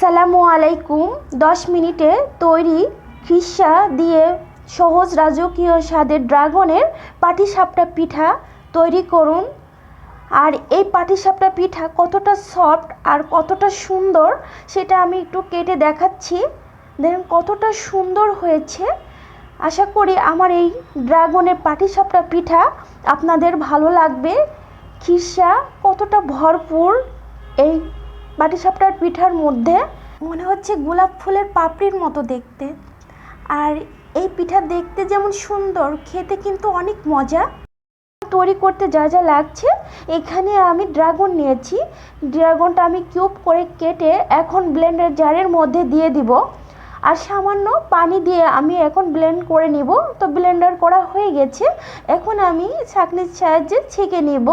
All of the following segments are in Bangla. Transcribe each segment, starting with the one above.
আসসালামু আলাইকুম। দশ মিনিটে তৈরি খিসা দিয়ে সহজ রাজকীয় স্বাদের ড্রাগনের পাটিসাপটা পিঠা তৈরি করুন। আর এই পাটিসাপটা পিঠা কতটা সফট আর কতটা সুন্দর সেটা আমি একটু কেটে দেখাচ্ছি। দেখুন, কতটা সুন্দর হয়েছে। আশা করি আমার এই ড্রাগনের পাটিসাপটা পিঠা আপনাদের ভালো লাগবে। খিসা কতটা ভরপুর এই পাটিসাপটার পিঠার মধ্যে মনে হচ্ছে গোলাপ ফুলের পাপড়ির মতো দেখতে। আর এই পিঠা দেখতে যেমন সুন্দর, খেতে কিন্তু অনেক মজা। তৈরি করতে যা যা লাগছে, এখানে আমি ড্রাগন নিয়েছি। ড্রাগনটা আমি কিউব করে কেটে এখন ব্লেন্ডার জারের মধ্যে দিয়ে দিব। আর সামান্য পানি দিয়ে আমি এখন ব্লেন্ড করে নিব। তো ব্লেন্ডার করা হয়ে গেছে। এখন আমি ছাঁকনির সাহায্যে ছেঁকে নেব।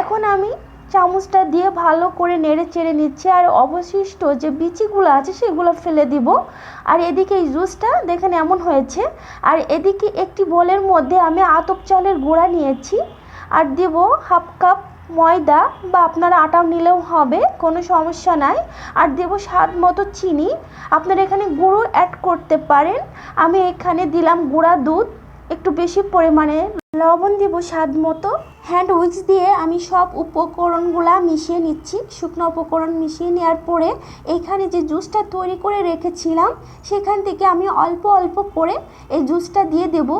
এখন আমি চামচটা দিয়ে ভালো করে নেড়ে চেড়ে নিচ্ছি আর অবশিষ্ট যে বিচিগুলো আছে সেগুলো ফেলে দিব। আর এদিকে এই জুসটা দেখেন এমন হয়েছে। আর এদিকে একটি বোলের মধ্যে আমি আতপ চালের গুঁড়া নিয়েছি। আর দিব হাফ কাপ ময়দা বা আপনারা আটাও নিলেও হবে, কোনো সমস্যা নাই। আর দেবো স্বাদ মতো চিনি। আপনারা এখানে গুঁড়ো অ্যাড করতে পারেন। আমি এখানে দিলাম গুঁড়া দুধ। একটু বেশি পরিমাণে লবণ দিব স্বাদ মতো। হ্যান্ড উইক্স দিয়ে আমি সব উপকরণগুলা মিশিয়ে নিচ্ছি। শুকনো উপকরণ মিশিয়ে নেওয়ার পরে এইখানে যে জুসটা তৈরি করে রেখেছিলাম, সেখান থেকে আমি অল্প অল্প করে এই জুসটা দিয়ে দেব।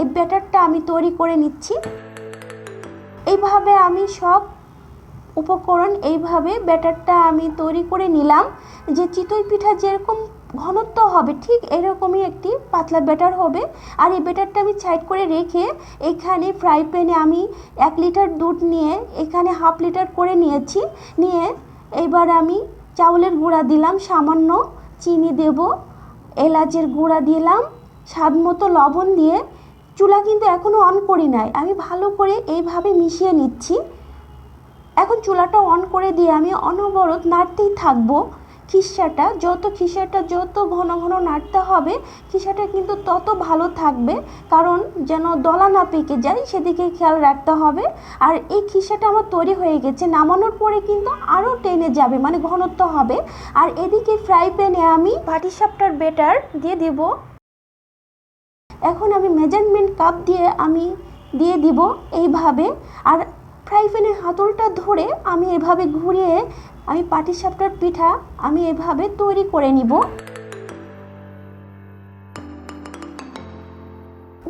এই ব্যাটারটা আমি তৈরি করে নিচ্ছি। এইভাবে আমি সব উপকরণ এইভাবে ব্যাটারটা আমি তৈরি করে নিলাম। যে চিতই পিঠা যেরকম ঘনত্ব হবে ঠিক এরকমই একটি পাতলা ব্যাটার হবে। আর এই ব্যাটারটা আমি সাইড করে রেখে এখানে ফ্রাই প্যানে আমি এক লিটার দুধ নিয়ে এখানে হাফ লিটার করে নিয়েছি। নিয়ে এবার আমি চাউলের গুঁড়া দিলাম, সামান্য চিনি দেব, এলাচের গুঁড়া দিলাম, স্বাদ মতো লবণ দিয়ে। চুলা কিন্তু এখনও অন করি নাই, আমি ভালো করে এইভাবে মিশিয়ে নিচ্ছি। এখন চুলাটা অন করে দিয়ে আমি অনবরত নাড়তেই থাকব। খিসাটা, যত খিসাটা, যত ঘন ঘন নাড়তে হবে, খিসাটা কিন্তু তত ভালো থাকবে। কারণ যেন দলা না পেকে যায়, সেদিকে খেয়াল রাখতে হবে। আর এই খিসাটা আমার তৈরি হয়ে গেছে, নামানোর পরে কিন্তু আরও টেনে যাবে মানে ঘনত্ব হবে। আর এদিকে ফ্রাই প্যানে আমি পাটিসাপটার বেটার দিয়ে দিব। এখন আমি মেজারমেন্ট কাপ দিয়ে আমি দিয়ে দিব এইভাবে। আর ফ্রাই প্যানের হাতলটা ধরে আমি এভাবে ঘুরিয়ে, আমি পাটিসাপটার পিঠা আমি এভাবে তৈরি করে নিব।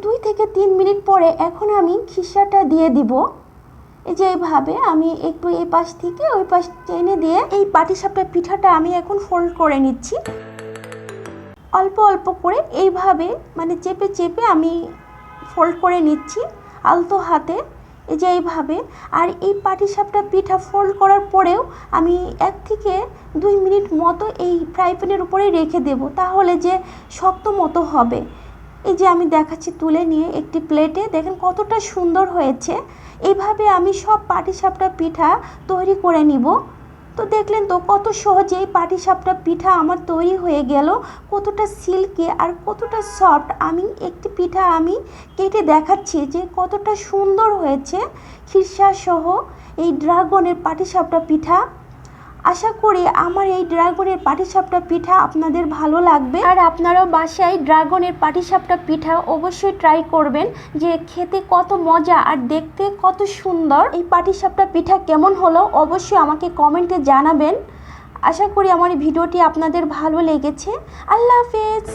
দুই থেকে তিন মিনিট পরে এখন আমি খিসাটা দিয়ে দিব। এই যে এইভাবে আমি একটু এই পাশ থেকে ওই পাশ টেনে দিয়ে এই পাটিসাপটার পিঠাটা আমি এখন ফোল্ড করে নিচ্ছি। অল্প অল্প করে এইভাবে মানে চেপে চেপে আমি ফোল্ড করে নিচ্ছি আলতো হাতে। এই যে এইভাবে আর এই পাটিসাপটা পিঠা ফোল্ড করার পরেও আমি এক থেকে দুই মিনিট মতো এই ফ্রাই প্যানের উপরেই রেখে দেব, তাহলে যে শক্ত মতো হবে। এই যে আমি দেখাচ্ছি তুলে নিয়ে একটি প্লেটে দেখেন কতটা সুন্দর হয়েছে। এইভাবে আমি সব পাটিসাপটা পিঠা তৈরি করে নিব। তো দেখলেন তো, কত সহজে এই পাটিসাপটা পিঠা আমার তৈরি হয়ে গেল। কতটা সিল্কি আর কতটা সফট। আমি একটি পিঠা আমি কেটে দেখাচ্ছি যে কতটা সুন্দর হয়েছে। খিরসাসহ এই ড্রাগনের পাটিসাপটা পিঠা। আশা করি আমার এই ড্রাগনের পাটিসাপটা পিঠা আপনাদের ভালো লাগবে। আর আপনারাও বাসায় ড্রাগনের পাটিসাপটা পিঠা অবশ্যই ট্রাই করবেন, যে খেতে কত মজা আর দেখতে কত সুন্দর। এই পাটিসাপটা পিঠা কেমন হলো অবশ্যই আমাকে কমেন্টে জানাবেন। আশা করি আমার ভিডিওটি আপনাদের ভালো লেগেছে। আল্লাহ হাফেজ।